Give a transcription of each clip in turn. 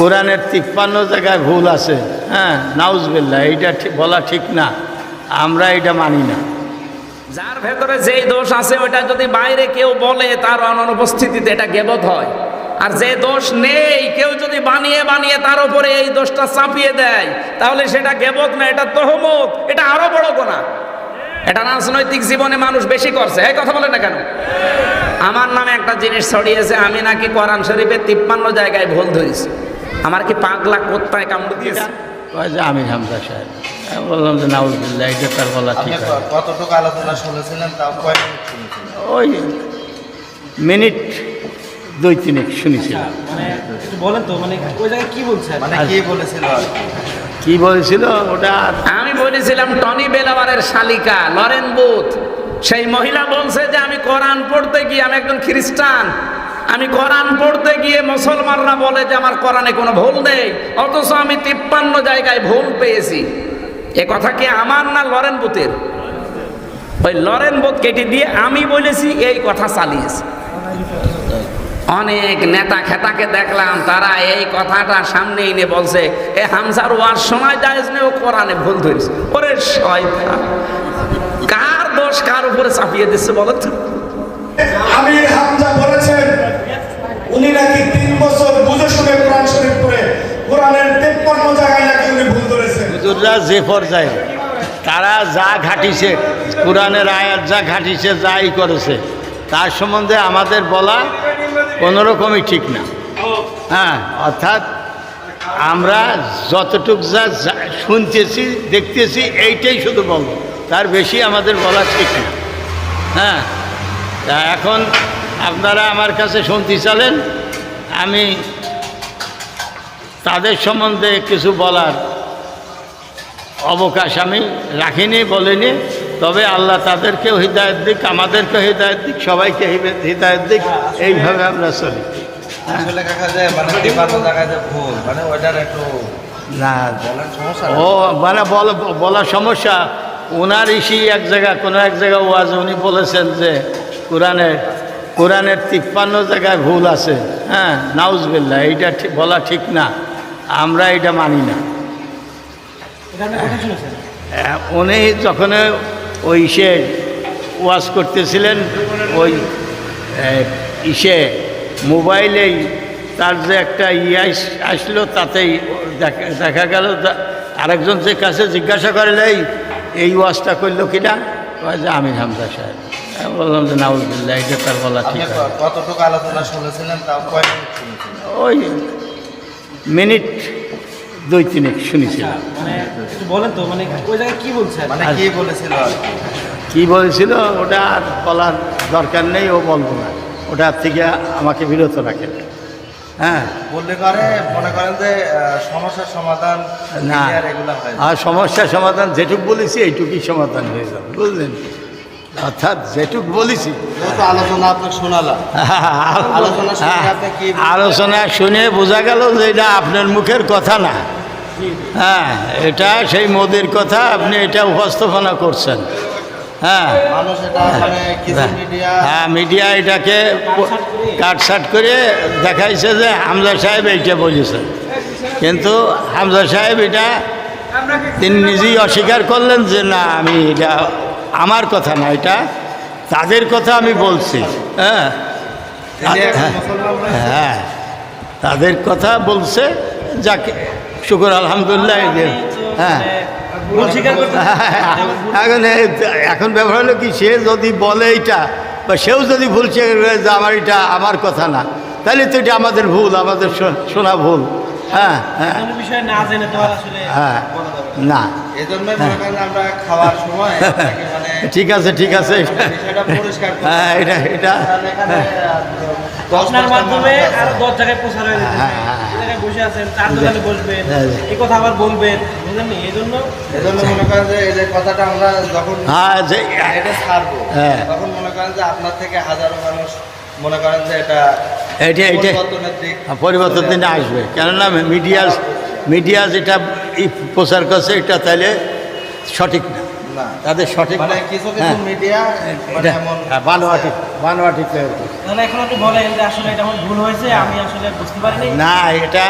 কোরআনের তিপ্পান্ন জায়গায় ভুল আছে। হ্যাঁ নাউজবিল্লা এইটা বলা ঠিক না। আমরা এটা মানি না। যার ভেতরে যেই দোষ আছে ওটা যদি বাইরে কেউ বলে, তার অনুপস্থিতিতে এটা গেবত হয়। আর যে দোষ নেই, কেউ যদি বানিয়ে বানিয়ে তার উপরে এই দোষটা চাপিয়ে দেয়, তাহলে সেটা গেবত না, এটা তহমত এটা আরও বড় গোনা এটা রাজনৈতিক জীবনে মানুষ বেশি করছে। এই কথা বলে না কেন? আমার নামে একটা জিনিস ছড়িয়েছে, আমি নাকি কোরআন শরীফের তিপ্পান্ন জায়গায় ভুল ধরেছি। আমার কি পাগলা কোত্তায় কামড় দিয়েছে? আমি হামজা সাহেব। বললাম যে নাউজবিল্লা এটা তার বলা ঠিক আছে। কতটুকু আলোচনা শুনেছিলেন তাও কয় মিনিট ওই মিনিট দুই তিনেক শুনেছিলাম। মানে বলেন তো মানে ওই জায়গায় কি বলছেন? মানে কি বলেছিল কি? কি বলেছিল ওটা? আমি বলেছিলাম টনি বেলাওয়ারের শালিকা লরেন বুথ। সেই মহিলা বলছে যে আমি কোরআন পড়তে গিয়ে আমি একজন খ্রিস্টান। আমি কোরআন পড়তে গিয়ে মুসলমানরা বলে যে আমার কোরআনে কোনো ভুল নেই, অথচ আমি তিপ্পান্ন জায়গায় ভুল পেয়েছি। এ কথা কি আমার না লরেন বুথের ওই লরেন বুথ কেটে দিয়ে আমি বলেছি, এই কথা চালিয়েছি। অনেক নেতা খেতাকে দেখলাম, তারা এই কথাটা সামনে এনে বলছে, এ হামসার ওয়ার সময় জায়েজ নেই, ও কোরআনে ভুল ধরেছে। ওরে শয়তান, কার দোষ, কার উপরে চাপিয়ে দিচ্ছে বলো তো? আমির হামজা বলেছেন উনি নাকি তিন বছর বুঝে শুনে কোরআন শরীফ পড়ে, কোরআনের তেপ্পান্ন জায়গায় নাকি উনি ভুল ধরেছেন। হুজুররা যে পর্যায়ে, তারা যা ঘাটিছে, কোরআনের আয়াত যা ঘাটিছে, যাই করেছে, তার সম্বন্ধে আমাদের বলা কোনো রকমই ঠিক না। হ্যাঁ অর্থাৎ আমরা যতটুক যা শুনতেছি, দেখতেছি, এইটাই শুধু বলব। তার বেশি আমাদের বলা ঠিক না। হ্যাঁ এখন আপনারা আমার কাছে শুনতে চালেন আমি তাদের সম্বন্ধে কিছু বলার অবকাশ আমি রাখিনি বলিনি। তবে আল্লাহ তাদেরকেও হৃদায়ত দিক আমাদেরকেও হৃদায়ত দিক সবাইকে হৃদায়ত দিক এইভাবে আমরা চলি। না। ও মানে বল বলার সমস্যা ওনার ইসি এক জায়গা কোনো এক জায়গায় ওয়াজ উনি বলেছেন যে কোরআনের কোরআনের তিপ্পান্ন জায়গায় ভুল আছে। হ্যাঁ নাউজবিল্লা এইটা বলা ঠিক না। আমরা এটা মানি না। আহ, উনি যখন ওই ইসে ওয়াজ করতেছিলেন ওই ইসে মোবাইলেই তার যে একটা ইয়াস আসলো তাতেই দেখা- দেখা গেল আরেকজন যে কাছে জিজ্ঞাসা করলে এই ওয়াজটা করল কিনা? যে আমির হামজা সাহেব। বললাম যে নাউজবিল্লা এটা তার বলা ঠিক আছে। কতটুকু আলোচনা শুনেছিলেন তাও কয় ওই মিনিট দুই তিনেক শুনেছিলাম। মানে একটু বলেন তো মানে ওই জায়গায় কি বলছেন? মানে কি বলেছিল কি? বলেছিল ওটা আর বলার দরকার নেই ও বলব না। ওটার থেকে আমাকে বিরত রাখেন। হ্যাঁ। বললে করে মনে করেন যে সমস্যার সমাধান না হয় আর সমস্যার সমাধান যেটুক বলেছি এইটুকুই সমাধান হয়ে যাবে বুঝলেন? অর্থাৎ যেটুক বলেছি। আলোচনা আপনাকে শোনালাম। আলোচনা শুনে হ্যাঁ, শুনে বোঝা গেল যে এটা আপনার মুখের কথা না। হ্যাঁ এটা সেই মোদির কথা আপনি এটা উপস্থাপনা করছেন। হ্যাঁ। মানে কিছু মিডিয়া হ্যাঁ মিডিয়া এটাকে কাটসাট করে দেখাইছে যে হামজা সাহেব এইটা বলেছে। কিন্তু হামজা সাহেব এটা তিনি নিজেই অস্বীকার করলেন যে না আমি এটা আমার কথা না এটা তাদের কথা আমি বলছি। হ্যাঁ। হয়ে- হ্যাঁ। তাদের কথা বলছে যাকে শুকুর আলহামদুলিল্লাহ হ্যাঁ। এখন এখন ব্যাপার হলো কি সে যদি বলে এটা বা সেও যদি ভুল যে আমার এটা আমার কথা না তাহলে তো এটা আমাদের ভুল আমাদের শো- শোনা ভুল। হ্যাঁ হ্যাঁ। না হ্যাঁ। না। না। এই জন্যই আমরা খাওয়ার সময় ঠিক আছে ঠিক আছে। হ্যাঁ এটা এটা। কারণ এখানে, আহ, দশ আপনার মাধ্যমে আরও দশ জায়গায় প্রচার হয়ে হ্যাঁ, হ্যাঁ, বসে আছেন চার দোকানে বসবেন হ্যাঁ। এই কথা আবার বলবেন বুঝলেন এই জন্য এই জন্য মনে করেন যে এই যে কথাটা আমরা যখন হ্যাঁ যে এটা ছাড়বো হ্যাঁ। তখন মনে করেন যে আপনার থেকে হাজারো মানুষ মনে করেন যে এটা এটা এটা পরিবর্তন দিনে আসবে। কেননা মিডিয়া মিডিয়া যেটা ই প্রচার করছে এটা তাহলে সঠিক না। তাদের সঠিক মানে কিছু কিছু হ্যাঁ, মিডিয়া মানে হ্যাঁ, বানোয়াটি বানোয়াটি তৈরি তাহলে এখন আপনি বলেন যে আসলে এটা আমার ভুল হয়েছে আমি আসলে বুঝতে পারিনি। না এটা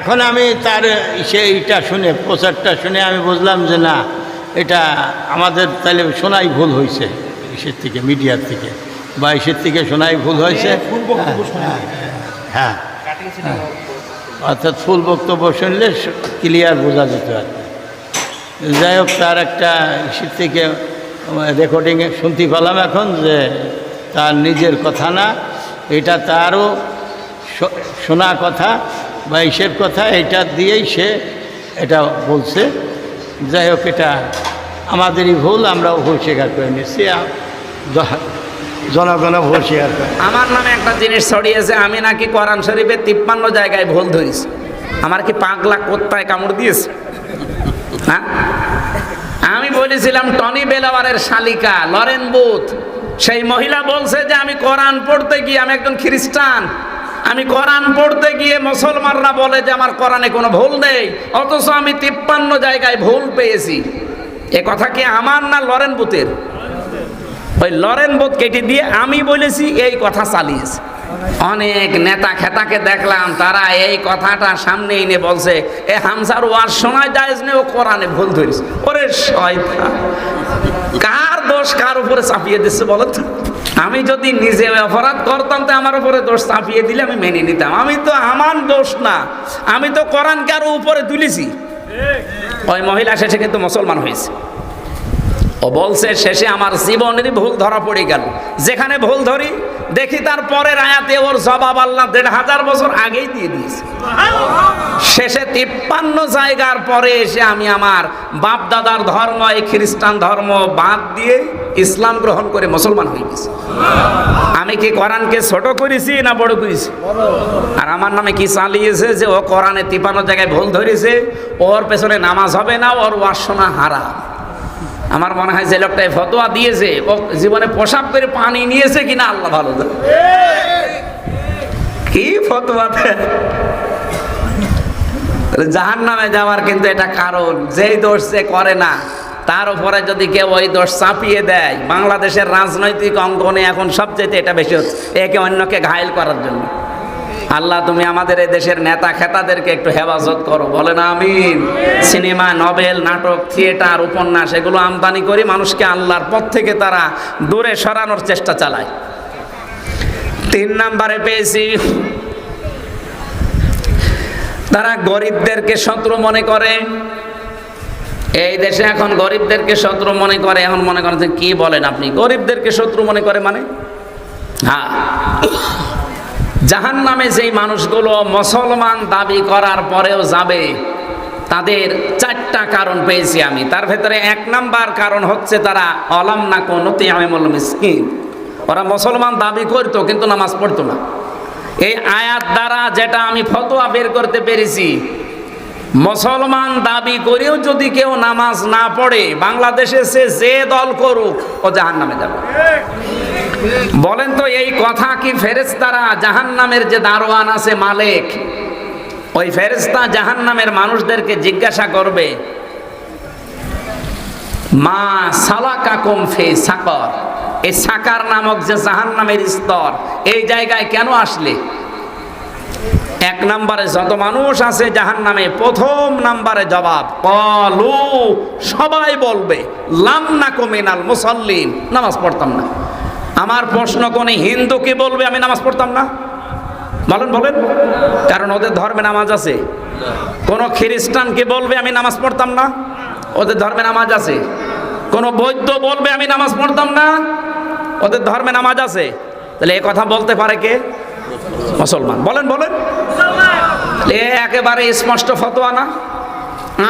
এখন আমি তার সেইটা শুনে প্রচারটা শুনে আমি বুঝলাম যে না এটা আমাদের তাহলে শোনাই ভুল হয়েছে ইসের থেকে মিডিয়ার থেকে বা ইসের থেকে শোনাই ভুল হয়েছে ফুল বক্তব্য হ্যাঁ অর্থাৎ ফুল বক্তব্য শুনলে ক্লিয়ার বোঝা যেত আর কি। যাই হোক, তার একটা থেকে রেকর্ডিংয়ে শুনতে পেলাম এখন যে তার নিজের কথা না, এটা তারও শোনা কথা বা ইসের কথা, এটা দিয়েই সে এটা বলছে। যাই হোক, এটা আমাদেরই ভুল আমরাও ভুল স্বীকার করে নিচ্ছি জনগণ ভুল স্বীকার করে। আমার নামে একটা জিনিস ছড়িয়েছে, আমি নাকি কোরআন শরীফে তিপ্পান্ন জায়গায় ভুল ধরিস আমার কি পাগলা কোত্তায় কামড় দিয়েছে? হ্যাঁ? বলেছিলাম, টনি বেলাওয়ারের শালিকা, লরেন বুথ। সেই মহিলা বলছে যে, আমি কোরআন পড়তে গিয়ে, আমি একজন খ্রিস্টান, আমি কোরআন পড়তে গিয়ে মুসলমানরা বলে যে, আমার কোরআনে কোনো ভুল নেই, অথচ আমি তিপ্পান্ন জায়গায় ভুল পেয়েছি। এ কথা কি আমার না লরেন বুথের? ওই লরেন বোধ কেটে দিয়ে আমি বলেছি, এই কথা চালিয়েছে। অনেক নেতা খেতাকে দেখলাম, তারা এই কথাটা সামনে এনে বলছে, এ হামসার ওয়ার শোনায় যায় নে ও কোরআনে ভুল ধরিস ওরে কার দোষ কার উপরে চাপিয়ে দিচ্ছে বলো তো? আমি যদি নিজে অপরাধ করতাম তো আমার উপরে দোষ চাপিয়ে দিলে আমি মেনে নিতাম। আমি তো আমার দোষ না, আমি তো কোরআনকে আরও উপরে তুলেছি। ওই মহিলা শেষে কিন্তু মুসলমান হয়েছে। ও বলছে, শেষে আমার জীবনেরই ভুল ধরা পড়ে গেল। যেখানে ভুল ধরি, দেখি তার পরের আয়াতে ওর জবাব আল্লাহ দেড় হাজার বছর আগেই দিয়ে দিয়েছে। শেষে তিপ্পান্ন জায়গার পরে এসে আমি আমার বাপ দাদার ধর্ম, এই খ্রিস্টান ধর্ম বাদ দিয়ে ইসলাম গ্রহণ করে মুসলমান হয়ে গেছি। আমি কি কোরআনকে ছোট করেছি না বড় করেছি? আর আমার নামে কি চালিয়েছে যে ও কোরআনে তিপ্পান্ন জায়গায় ভুল ধরেছে? ওর পেছনে নামাজ হবে না, ওর ওয়াসনা হারা আমার মনে হয় যে লোকটাই ফতোয়া দিয়েছে জীবনে পোশাক করে পানি নিয়েছে কিনা আল্লাহ ভালো কি ফতোয়া জাহান নামে যাওয়ার কিন্তু এটা কারণ, যেই দোষ সে করে না, তার উপরে যদি কেউ ওই দোষ চাপিয়ে দেয়, বাংলাদেশের রাজনৈতিক অঙ্গনে এখন সবচেয়ে এটা বেশি হচ্ছে, একে অন্যকে ঘায়েল করার জন্য। আল্লাহ, তুমি আমাদের এই দেশের নেতা খেতাদেরকে একটু হেফাজত করো। বলে না, আমিন। সিনেমা, নভেল, নাটক, থিয়েটার, উপন্যাস, এগুলো আমদানি করি মানুষকে আল্লাহর পথ থেকে তারা দূরে সরানোর চেষ্টা চালায়। তিন নাম্বারে পেয়েছি, তারা গরিবদেরকে শত্রু মনে করে। এই দেশে এখন গরিবদেরকে শত্রু মনে করে এখন মনে করেন কি বলেন আপনি? গরিবদেরকে শত্রু মনে করে মানে? হ্যাঁ। জাহান নামে যেই মানুষগুলো মুসলমান দাবি করার পরেও যাবে, তাদের চারটা কারণ পেয়েছি আমি। তার ভেতরে এক নাম্বার কারণ হচ্ছে তারা, অলাম না মিসকিন। ওরা মুসলমান দাবি করতো, কিন্তু নামাজ পড়তো না। এই আয়াত দ্বারা যেটা আমি ফতোয়া বের করতে পেরেছি, মুসলমান দাবি করেও যদি কেউ নামাজ না পড়ে, বাংলাদেশে সে যে দল করুক, ও জাহান নামে যাবে। বলেন তো এই কথা কি ফেরেস্তারা জাহান নামের যে দারোয়ান আছে মালিক, ওই ফেরেস্তা জাহান নামের মানুষদেরকে জিজ্ঞাসা করবে, মা সালাকা কম ফে সাকর? এই সাকার নামক যে জাহান নামের স্তর, এই জায়গায় কেন আসলে? এক নম্বরে যত মানুষ আছে জাহান নামে প্রথম নম্বরে জবাব কলু সবাই বলবে, লাম না কমিনাল মুসল্লিন। নামাজ পড়তাম না। আমার প্রশ্ন কোন? হিন্দু কি বলবে আমি নামাজ পড়তাম না? বলেন বলেন। কারণ ওদের ধর্মে নামাজ আছে। কোন খ্রিস্টান কি বলবে আমি নামাজ পড়তাম না? ওদের ধর্মে নামাজ আছে। কোন বৈদ্য বলবে আমি নামাজ পড়তাম না? ওদের ধর্মে নামাজ আছে। তাহলে এ কথা বলতে পারে কে? মুসলমান। বলেন বলেন। একেবারে স্পষ্ট ফতোয়া না?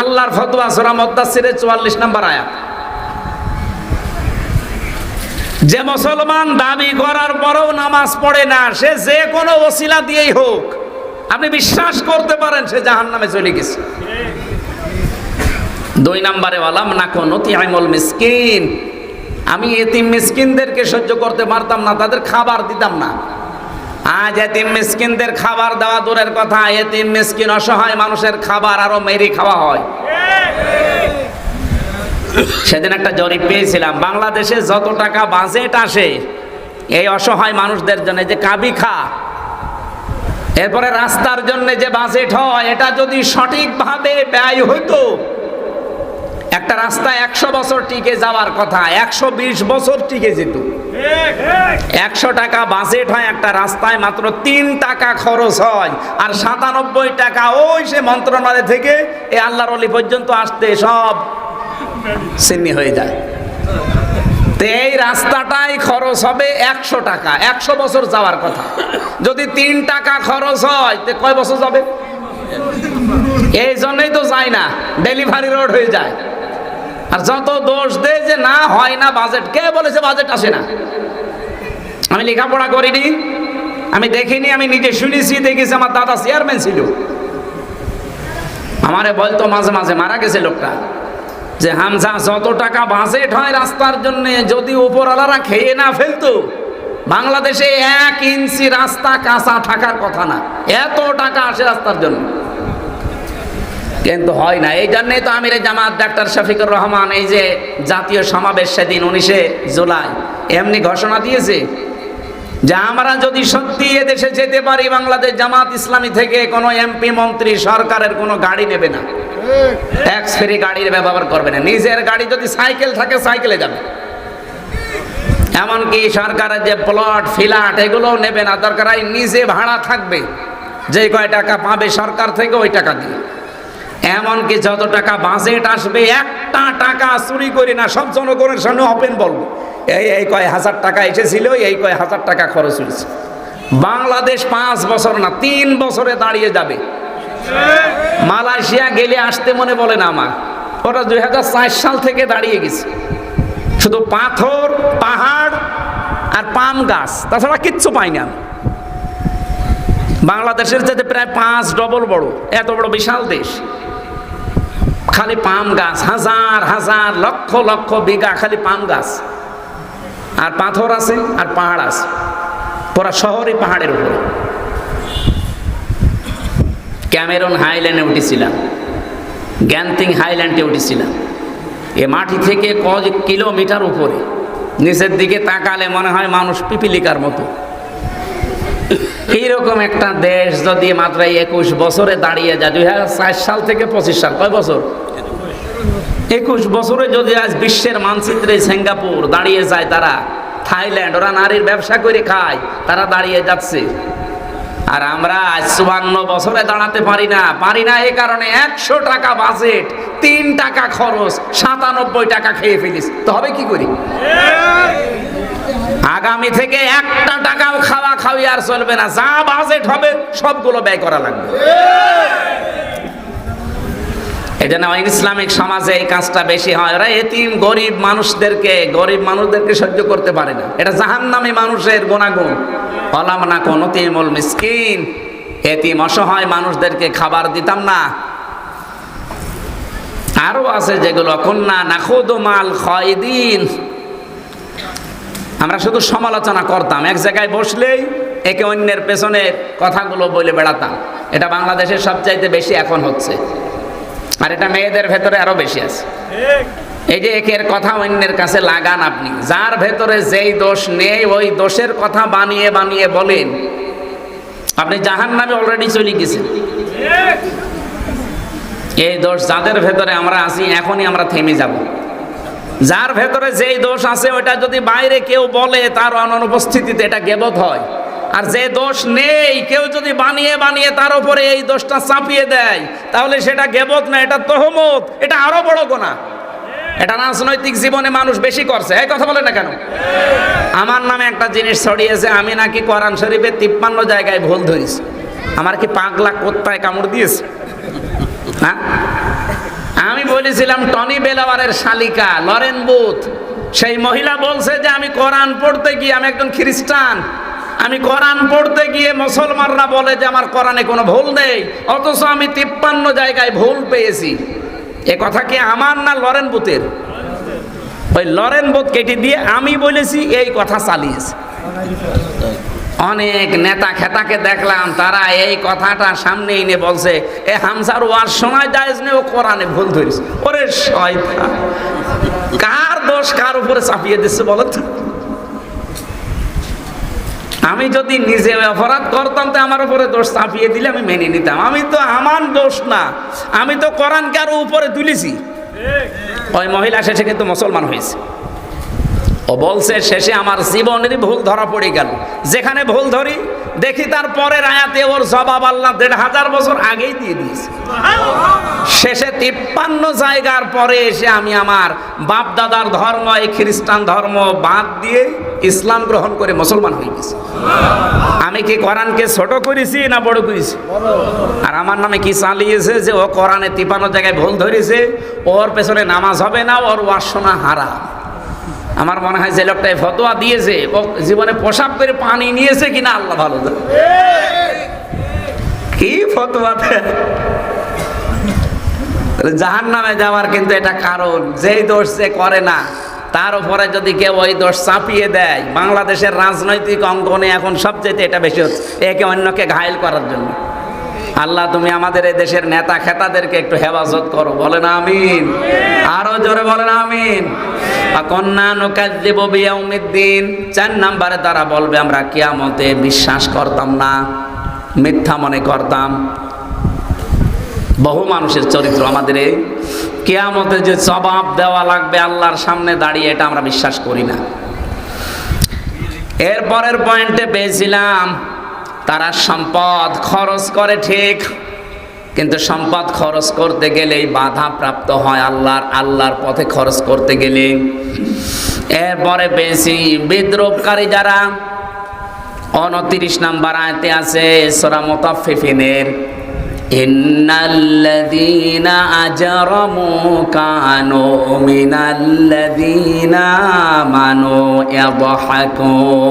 আল্লাহর ফতোয়া সোরা মদ্দাসিরের চুয়াল্লিশ নাম্বার আয়াত। যে মুসলমান দাবি করার পরেও নামাজ পড়ে না, সে যে কোনো ওসিলা দিয়েই হোক, আপনি বিশ্বাস করতে পারেন সে জাহান নামে চলে গেছে। দুই নম্বরে ওয়ালাম না কোন তিআইমুল মিসকিন। আমি এতিম মিসকিনদেরকে সহ্য করতে পারতাম না, তাদের খাবার দিতাম না। আজ এতিম মিসকিনদের খাবার দেওয়া দূরের কথা, এতিম মিসকিন অসহায় মানুষের খাবার আরও মেরে খাওয়া হয়। সেদিন একটা জরিপ পেয়েছিলাম, বাংলাদেশে যত টাকা বাজেট আসে, এই অসহায় মানুষদের জন্য যে কাবি খা, এরপরে রাস্তার জন্য যে বাজেট হয়, এটা যদি সঠিকভাবে ব্যয় হইতো, একটা রাস্তা একশো বছর টিকে যাওয়ার কথা, একশো বিশ বছর টিকে যেত। একশো টাকা বাজেট হয় একটা রাস্তায়, মাত্র তিন টাকা খরচ হয়, আর সাতানব্বই টাকা ওই সে মন্ত্রণালয় থেকে, এ আল্লাহর অলি পর্যন্ত আসতে, সব সিন্নি হয়ে যায়। তো এই রাস্তাটাই খরচ হবে একশো টাকা, একশো বছর যাওয়ার কথা। যদি তিন টাকা খরচ হয়, তো কয় বছর যাবে? এই জন্যই তো যায় না, ডেলিভারি রোড হয়ে যায়। আর যত দোষ দেয় যে না, হয় না বাজেট, কে বলেছে বাজেট আসে না? আমি লেখাপড়া করিনি, আমি দেখিনি, আমি নিজে শুনেছি দেখেছি আমার দাদা চেয়ারম্যান ছিল। আমারে বলতো মাঝে মাঝে, মারা গেছে লোকটা। যে হামজা যত টাকা বাজেট হয় রাস্তার জন্য, যদি উপরওয়ালারা খেয়ে না ফেলতো, বাংলাদেশে এক ইঞ্চি রাস্তা কাঁচা থাকার কথা না। এত টাকা আসে রাস্তার জন্য। কিন্তু হয় না। এই জন্যই তো আমির জামাত ডাক্তার শফিকুর রহমান এই যে জাতীয় সমাবেশ সেদিন উনিশে জুলাই এমনি ঘোষণা দিয়েছে যে আমরা যদি সত্যি এদেশে যেতে পারি, বাংলাদেশ জামাত ইসলামী থেকে কোনো এমপি, মন্ত্রী, সরকারের কোনো গাড়ি নেবে না। ট্যাক্স ফ্রি গাড়ির ব্যবহার করবে না। নিজের গাড়ি যদি সাইকেল থাকে, সাইকেলে যাবে। এমনকি সরকারের যে প্লট ফিলাট এগুলোও নেবে না। দরকার নিজে ভাড়া থাকবে। যে কয় টাকা পাবে সরকার থেকে, ওই টাকা দিয়ে। এমনকি যত টাকা বাজেট আসবে, একটা টাকা চুরি করি না, সব জনগণের সামনে ওপেন বলব। এই এই কয় হাজার টাকা এসেছিল, এই কয় হাজার টাকা খরচ হয়েছে। বাংলাদেশ পাঁচ বছর না, তিন বছরে দাঁড়িয়ে যাবে। মালয়েশিয়া গেলে আসতে মনে বলে না আমার। ওটা দুই হাজার চার সাল থেকে দাঁড়িয়ে গেছে। শুধু পাথর, পাহাড় আর পাম গাছ, তাছাড়া কিচ্ছু পাই না বাংলাদেশের যাতে প্রায় পাঁচ ডবল বড়, এত বড় বিশাল দেশ। খালি পাম গাছ, হাজার হাজার, লক্ষ লক্ষ বিঘা খালি পাম গাছ। আর পাথর আছে আর পাহাড় আছে। পুরা শহরে পাহাড়ের উপরে। ক্যামেরন হাইল্যান্ডে উঠেছিলাম। গ্যান্তিং হাইল্যান্ডে উঠেছিলাম। এ মাটি থেকে কজ কিলোমিটার উপরে। নিচের দিকে তাকালে মনে হয় মানুষ পিপিলিকার মতো। এইরকম একটা দেশ যদি মাত্র এই একুশ বছরে দাঁড়িয়ে যায়, দুই হাজার চার সাল থেকে পঁচিশ সাল, কয় বছর? একুশ বছরে যদি আজ বিশ্বের মানচিত্রে সিঙ্গাপুর দাঁড়িয়ে যায় তারা, থাইল্যান্ড, ওরা নারীর ব্যবসা করে খায়, তারা দাঁড়িয়ে যাচ্ছে। আর আমরা আজ চুয়ান্ন বছরে দাঁড়াতে পারি না পারি না এ কারণে একশো টাকা বাজেট তিন টাকা খরচ, সাতানব্বই টাকা খেয়ে ফেলিস। তো হবে কি করি? আগামী থেকে একটা টাকাও খাওয়া খাওয়ি আর চলবে না, যা বাজেট হবে সবগুলো ব্যয় করা লাগবে। এই জন্য ইসলামিক সমাজে এই কাজটা বেশি হয়। ওরা এতিম, গরিব মানুষদেরকে গরিব মানুষদেরকে সহ্য করতে পারে না। এটা জাহান্নামী মানুষের গুণাগুণ। হলাম না কোন তিমুল মিসকিন। এতিম, অসহায় মানুষদেরকে খাবার দিতাম না। আরও আছে যেগুলো কন্যা নাখুদ খয়দিন। আমরা শুধু সমালোচনা করতাম। এক জায়গায় বসলেই একে অন্যের পেছনে কথাগুলো বলে বেড়াতাম। এটা বাংলাদেশের সবচাইতে বেশি এখন হচ্ছে। আর এটা মেয়েদের ভেতরে আরও বেশি আছে। এই যে একের কথা অন্যের কাছে লাগান আপনি যার ভেতরে যেই দোষ নেই ওই দোষের কথা বানিয়ে বানিয়ে বলেন। আপনি জাহান নামে অলরেডি চলে গেছেন। এই দোষ যাদের ভেতরে আমরা আছি এখনই আমরা থেমে যাব। যার ভেতরে যেই দোষ আছে ওটা যদি বাইরে কেউ বলে তার অনুপস্থিতিতে এটা গেবত হয়। আর যে দোষ নেই, কেউ যদি বানিয়ে বানিয়ে তার উপরে এই দোষটা চাপিয়ে দেয়, তাহলে সেটা গেবত না, এটা তহমত, এটা আরও বড় গোনা। এটা রাজনৈতিক জীবনে মানুষ বেশি করছে। এই কথা বলে না কেন? আমার নামে একটা জিনিস ছড়িয়েছে, আমি নাকি কোরআন শরীফে তিপ্পান্ন জায়গায় ভুল ধরিস আমার কি পাগলা কোত্তায় কামড় দিয়েছে? হ্যাঁ? আমি বলেছিলাম, টনি বেলাওয়ারের শালিকা, লরেন বুথ, সেই মহিলা বলছে যে আমি কোরআন পড়তে গিয়ে আমি একজন খ্রিস্টান। আমি কোরআন পড়তে গিয়ে মুসলমানরা বলে যে আমার কোরআনে কোনো ভুল নেই, অথচ আমি তিপ্পান্ন জায়গায় ভুল পেয়েছি। এ কথা কি আমার না লরেন বুথের ওই লরেন বুথ কেটে দিয়ে আমি বলেছি, এই কথা চালিয়েছে। অনেক নেতা খেতাকে দেখলাম, তারা এই কথাটা সামনে এনে বলছে, এ হামসার ওয়ার সময় যায় নে ও কোরআনে ভুল ধরিস ওরে শয়তান, কার দোষ, কার উপরে চাপিয়ে দিচ্ছে বলো তো? আমি যদি নিজে অপরাধ করতাম, তো আমার উপরে দোষ চাপিয়ে দিলে আমি মেনে নিতাম। আমি তো আমার দোষ না। আমি তো কোরআনকে আরও উপরে তুলেছি। ওই মহিলা শেষে কিন্তু মুসলমান হয়েছে। ও বলছে, শেষে আমার জীবনেরই ভুল ধরা পড়ে গেল। যেখানে ভুল ধরি, দেখি তার পরের আয়াতে ওর জবাব আল্লাহ দেড় হাজার বছর আগেই দিয়ে দিয়েছে। শেষে তিপ্পান্ন জায়গার পরে এসে আমি আমার বাপ দাদার ধর্ম, এই খ্রিস্টান ধর্ম বাদ দিয়ে ইসলাম গ্রহণ করে মুসলমান হয়ে গেছে। আমি কি কোরআনকে ছোট করেছি না বড় করেছি? আর আমার নামে কি চালিয়েছে যে ও কোরআনে তিপান্ন জায়গায় ভুল ধরেছে? ওর পেছনে নামাজ হবে না, ওর ওয়াসনা হারা আমার মনে হয় যে লোকটাই ফতোয়া দিয়েছে, ও জীবনে পোশাক করে পানি নিয়েছে কিনা আল্লাহ ভালো। কি ফতোয়া? জাহান নামে যাওয়ার কিন্তু এটা কারণ, যেই দোষ সে করে না। তার উপরে যদি কেউ ওই দোষ চাপিয়ে দেয়, বাংলাদেশের রাজনৈতিক অঙ্গনে এখন সবচেয়ে এটা বেশি হচ্ছে, একে অন্যকে ঘায়েল করার জন্য। আল্লাহ, তুমি আমাদের এই দেশের নেতা খেতাদেরকে একটু হেফাজত করো, বলেন আমিন। আরও জোরে বলেন আমিন। চার নাম্বারে তারা বলবে, আমরা কিয়ামতে বিশ্বাস করতাম না, মিথ্যা মনে করতাম। বহু মানুষের চরিত্র আমাদের এই। কেয়ামতে যে জবাব দেওয়া লাগবে আল্লাহর সামনে দাঁড়িয়ে, এটা আমরা বিশ্বাস করি না। এর পরের পয়েন্টে পেয়েছিলাম, তারা সম্পদ খরচ করে ঠিক, কিন্তু সম্পদ খরচ করতে গেলেই বাধা প্রাপ্ত হয় আল্লাহর আল্লাহর পথে খরচ করতে গেলে। এরপরে পেয়েছি বিদ্রোপকারী যারা উনত্রিশ নাম্বার আয়তে আছে, সোরা মোতাফিফিনের ইন্নাল্লাযীনা আজরামু কানু মিনাল্লাযীনা আমানু ইয়াদহাকুন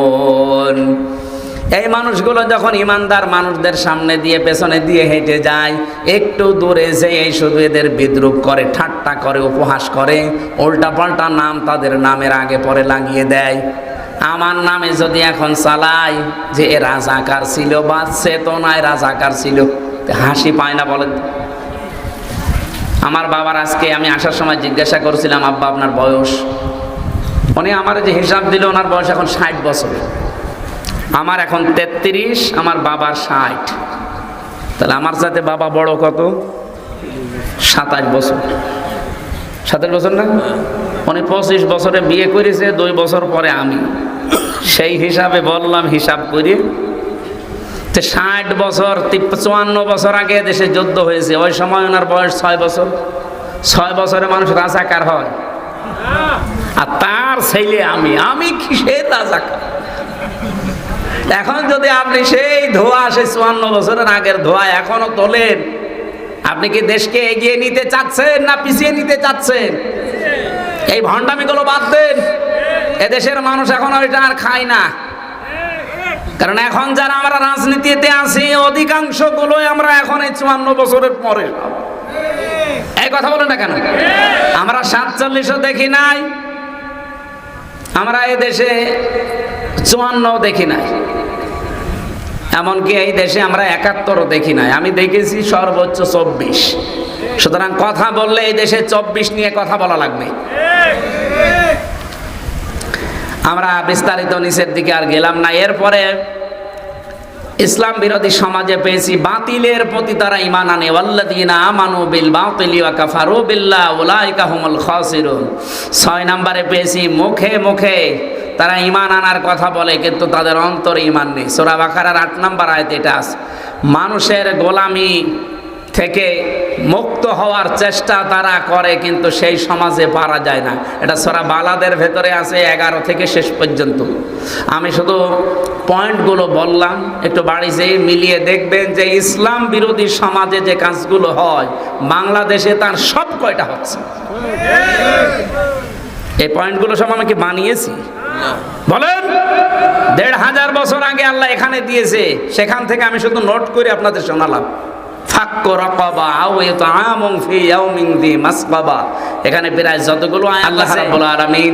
এই মানুষগুলো যখন ইমানদার মানুষদের সামনে দিয়ে, পেছনে দিয়ে হেঁটে যায়, একটু দূরে যেয়ে শুধু এদের বিদ্রুপ করে, ঠাট্টা করে, উপহাস করে, উল্টাপাল্টা নাম তাদের নামের আগে পরে লাগিয়ে দেয়। আমার নামে যদি এখন চালাই যে এ রাজাকার ছিল বা চেতনায় রাজাকার ছিল। হাসি পায় না বলেন। আমার বাবার আজকে আমি আসার সময় জিজ্ঞাসা করেছিলাম, আব্বা, আপনার বয়স? উনি আমার যে হিসাব দিল, ওনার বয়স এখন ষাট বছর। আমার এখন তেত্রিশ, আমার বাবার ষাট। তাহলে আমার সাথে বাবা বড় কত? সাতাশ বছর। সাতাশ বছর না? উনি পঁচিশ বছরে বিয়ে করেছে, দুই বছর পরে আমি। সেই হিসাবে বললাম, হিসাব করি তো ষাট বছর চুয়ান্ন বছর আগে দেশে যুদ্ধ হয়েছে। ওই সময় ওনার বয়স ছয় বছর। ছয় বছরে মানুষ রাজাকার হয়। আর তার ছেলে আমি। আমি কিসের রাজাকার? এখন যদি আপনি সেই ধোয়া সেই চুয়ান্ন বছরের আগের ধোয়া এখনও তোলেন, আপনি কি দেশকে এগিয়ে নিতে চাচ্ছেন না পিছিয়ে নিতে চাচ্ছেন? এই ভণ্ডামিগুলো বাদ দেন। এদেশের মানুষ এখন ওইটা আর খায় না। কারণ এখন যারা আমরা রাজনীতিতে আছি অধিকাংশ গুলোই আমরা এখন এই চুয়ান্ন বছরের পরে। এই কথা বলেন না কেন? আমরা সাতচল্লিশও দেখি নাই, আমরা এই দেশে চুয়ান্ন দেখি নাই। এমনকি এই দেশে আমরা একাত্তরও দেখি নাই। আমি দেখেছি সর্বোচ্চ চব্বিশ। সুতরাং কথা বললে এই দেশে চব্বিশ নিয়ে কথা বলা লাগবে। আমরা বিস্তারিত নিচের দিকে আর গেলাম না। এরপরে ইসলাম বিরোধী সমাজে পেয়েছি বাতিলের প্রতি তারা ইমান আনে। ওয়াল্লাদিনা আমানু বিল বাতিলি ওয়া কাফারু বিল্লাহ, উলাইকা হুমুল খাসিরুন। ছয় নম্বরে পেয়েছি মুখে মুখে তারা ইমান আনার কথা বলে, কিন্তু তাদের অন্তরে ইমান নেই। সূরা বাকারার আট নম্বর আয়াত এটা আছে। মানুষের গোলামি থেকে মুক্ত হওয়ার চেষ্টা তারা করে, কিন্তু সেই সমাজে পারা যায় না। এটা সরা বালাদের ভেতরে আছে এগারো থেকে শেষ পর্যন্ত। আমি শুধু পয়েন্টগুলো বললাম, একটু বাড়ি যেয়ে মিলিয়ে দেখবেন যে ইসলাম বিরোধী সমাজে যে কাজগুলো হয়, বাংলাদেশে তার সব কয়টা হচ্ছে? এই পয়েন্টগুলো সব আমি কি বানিয়েছি? বলেন, দেড় হাজার বছর আগে আল্লাহ এখানে দিয়েছে, সেখান থেকে আমি শুধু নোট করে আপনাদের শোনালাম। এখানে প্রায় যতগুলো আল্লাহ রাব্বুল আলামিন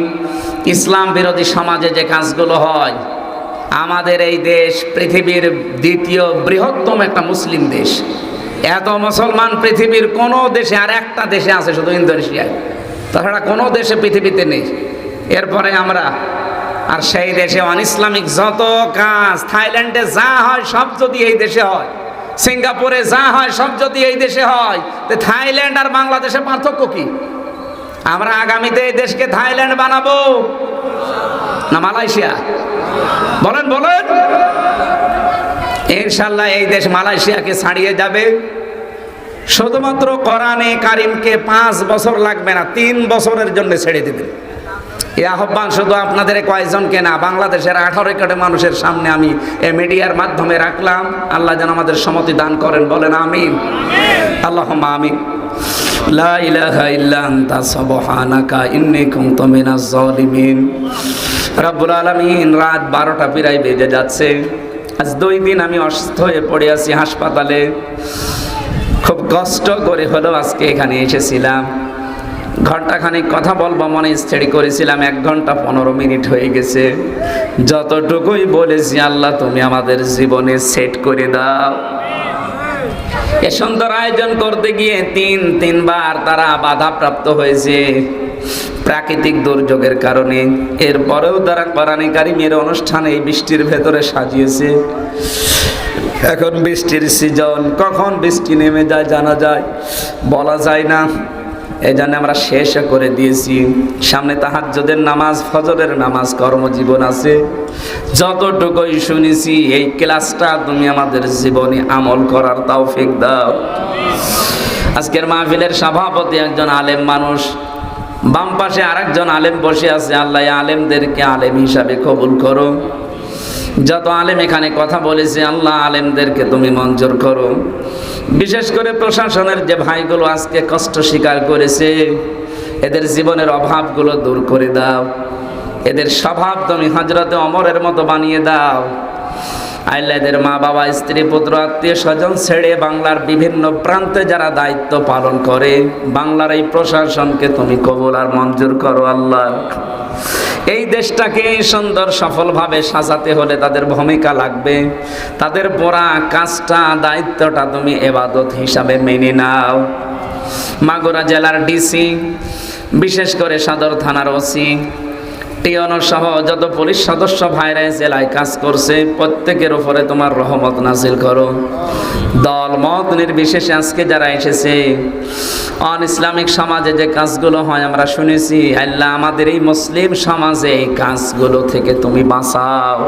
ইসলাম বিরোধী সমাজে যে কাজগুলো হয় আমাদের এই দেশ পৃথিবীর দ্বিতীয় বৃহত্তম একটা মুসলিম দেশ। এত মুসলমান পৃথিবীর কোনো দেশে আর একটা দেশে আছে শুধু ইন্দোনেশিয়ায়। তাছাড়া কোনো দেশে পৃথিবীতে নেই। এরপরে আমরা আর সেই দেশে অন ইসলামিক যত কাজ থাইল্যান্ডে যা হয় সব যদি এই দেশে হয় সিঙ্গাপুরে যা হয়, সব যদি এই দেশে হয় থাইল্যান্ড আর বাংলাদেশের পার্থক্য কি? আমরা আগামীতে এই দেশকে থাইল্যান্ড বানাবো না মালয়েশিয়া? বলেন বলেন। ইনশাল্লাহ এই দেশ মালয়েশিয়াকে ছাড়িয়ে যাবে। শুধুমাত্র কোরআনে কারিমকে পাঁচ বছর লাগবে না, তিন বছরের জন্য ছেড়ে দিবেন। এই আহ্বান শুধু আপনাদের কয়েকজনকে না, বাংলাদেশের আঠারো কোটি মানুষের সামনে আমি এ মিডিয়ার মাধ্যমে রাখলাম। আল্লাহ যেন আমাদের সম্মতি দান করেন, বলেন আমিন। আল্লাহ লা ইলাহা ইল্লা আনতা, সুবহানাকা, ইন্নী কুনতু মিনাজ রাত বারোটা পিরাই বেজে যাচ্ছে। আজ দুই দিন আমি অসুস্থ হয়ে পড়ে আছি হাসপাতালে। খুব কষ্ট করে হলেও আজকে এখানে এসেছিলাম। ঘন্টাখানিক কথা বলব মনে স্থির করেছিলাম, এক ঘণ্টা পনেরো মিনিট হয়ে গেছে। যতটুকুই বলেছি, আল্লাহ, তুমি আমাদের জীবনে সেট করে দাও। এ সুন্দর আয়োজন করতে গিয়ে তিন, তিনবার তারা বাধাপ্রাপ্ত হয়েছে প্রাকৃতিক দুর্যোগের কারণে। এরপরেও তারা কোরআনে কারিমের অনুষ্ঠানে এই বৃষ্টির ভেতরে সাজিয়েছে। এখন বৃষ্টির সিজন কখন বৃষ্টি নেমে যায় জানা যায়, বলা যায় না। এই জন্য আমরা শেষ করে দিয়েছি। সামনে তাহাজ্জুদের নামাজ, ফজরের নামাজ কর্মজীবন আছে। যতটুকুই শুনেছি, এই ক্লাসটা তুমি আমাদের জীবনে আমল করার তৌফিক দাও। আজকের মাহফিলের সভাপতি একজন আলেম মানুষ। বাম পাশে আরেকজন আলেম বসে আছে। আল্লাহ আলেমদেরকে আলেম হিসাবে কবুল করো। যত আলেম এখানে কথা বলেছে, আল্লাহ আলেমদেরকে তুমি মঞ্জুর করো। বিশেষ করে প্রশাসনের যে ভাইগুলো আজকে কষ্ট স্বীকার করেছে, এদের জীবনের অভাবগুলো দূর করে দাও। এদের স্বভাব তুমি হজরতে অমরের মতো বানিয়ে দাও। আল্লাহ এদের মা বাবা, স্ত্রী, পুত্র, আত্মীয় স্বজন ছেড়ে বাংলার বিভিন্ন প্রান্তে যারা দায়িত্ব পালন করে, বাংলার এই প্রশাসনকে তুমি কবুল আর মঞ্জুর করো আল্লাহ। এই দেশটাকে সুন্দর সফলভাবে সাজাতে হলে তাদের ভূমিকা লাগবে। তাদের পড়া, কাজটা, দায়িত্বটা তুমি এবাদত হিসাবে মেনে নাও। মাগুরা জেলার ডিসি, বিশেষ করে সদর থানার ওসি টিয়নো সহ যত পুলিশ সদস্য ভাইরা জেলায় কাজ করছে, প্রত্যেকের উপরে তোমার রহমত নাজিল করো। দল মত নির্বিশেষে আজকে যারা এসেছে অন ইসলামিক সমাজে যে কাজগুলো হয় আমরা শুনেছি, আল্লাহ আমাদের এই মুসলিম সমাজে এই কাজগুলো থেকে তুমি বাঁচাও।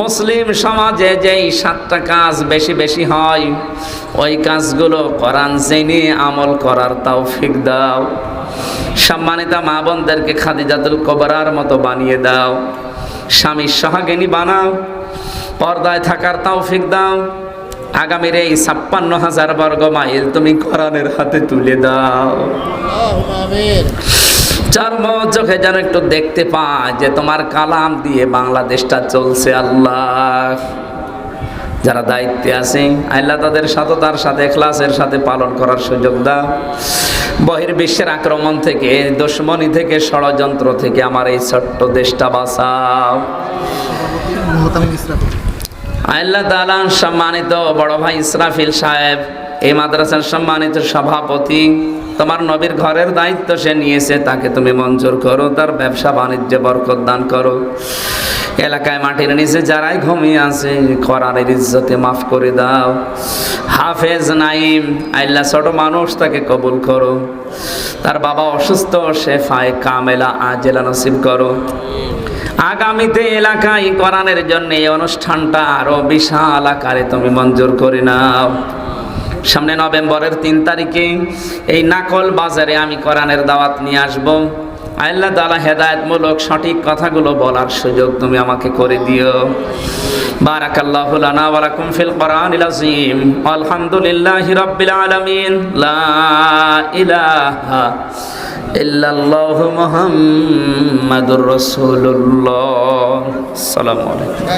মুসলিম সমাজে যেই সাতটা কাজ বেশি বেশি হয়, ওই কাজগুলো কোরআন জেনে আমল করার তৌফিক দাও। সম্মানিতা মা বোনদেরকে খাদিজাতুল কবরার মতো বানিয়ে দাও। স্বামীর সহাগিনী বানাও, পর্দায় থাকার তাও তৌফিক দাও। আগামীর এই ছাপ্পান্ন হাজার বর্গ মাইল তুমি কোরআনের হাতে তুলে দাও। চর্ম চোখে যেন একটু দেখতে পায় যে তোমার কালাম দিয়ে বাংলাদেশটা চলছে আল্লাহ। যারা দায়িত্বে আছে আল্লাহ তাদের সততার সাথে ক্লাসের সাথে পালন করার সুযোগ দাও। বহির্বিশ্বের আক্রমণ থেকে দুশ্মনী থেকে ষড়যন্ত্র থেকে আমার এই ছোট্ট দেশটা বাঁচাও। আল্লাহ তাআলা সম্মানিত বড় ভাই ইসরাফিল সাহেব এই মাদ্রাসার সম্মানিত সভাপতি, তোমার নবীর ঘরের দায়িত্ব সে নিয়েছে, তাকে তুমি মঞ্জুর করো, তার ব্যবসা বাণিজ্যে বরকত দান করো। এলাকায় মাটির নিচে যারাই ঘুমিয়ে আছে কোরআনের ইজ্জতে মাফ করে দাও। হাফেজ নাইম আল্লাহ ছোট মানুষ, তাকে কবুল করো। তার বাবা অসুস্থ, সে ফায় কামেলা আজেলা নসিব করো। আগামীতে এলাকায় কোরআনের জন্য এই অনুষ্ঠানটা আরও বিশাল আকারে তুমি মঞ্জুর করে নাও। সামনে নভেম্বরের তিন তারিখে এই নাকল বাজারে আমি কোরআনের দাওয়াত নিয়ে আসব। আল্লাহ তালা হেদায়তমূলক সঠিক কথাগুলো বলার সুযোগ তুমি আমাকে করে দিও। বারাকাল্লাহু লানা ওয়া লাকুম ফিল কোরআনিল আযীম। আলহামদুলিল্লাহি রাব্বিল আলামিন। ইল্লাল্লাহু মুহাম্মাদুর রাসূলুল্লাহ। আসসালামু আলাইকুম।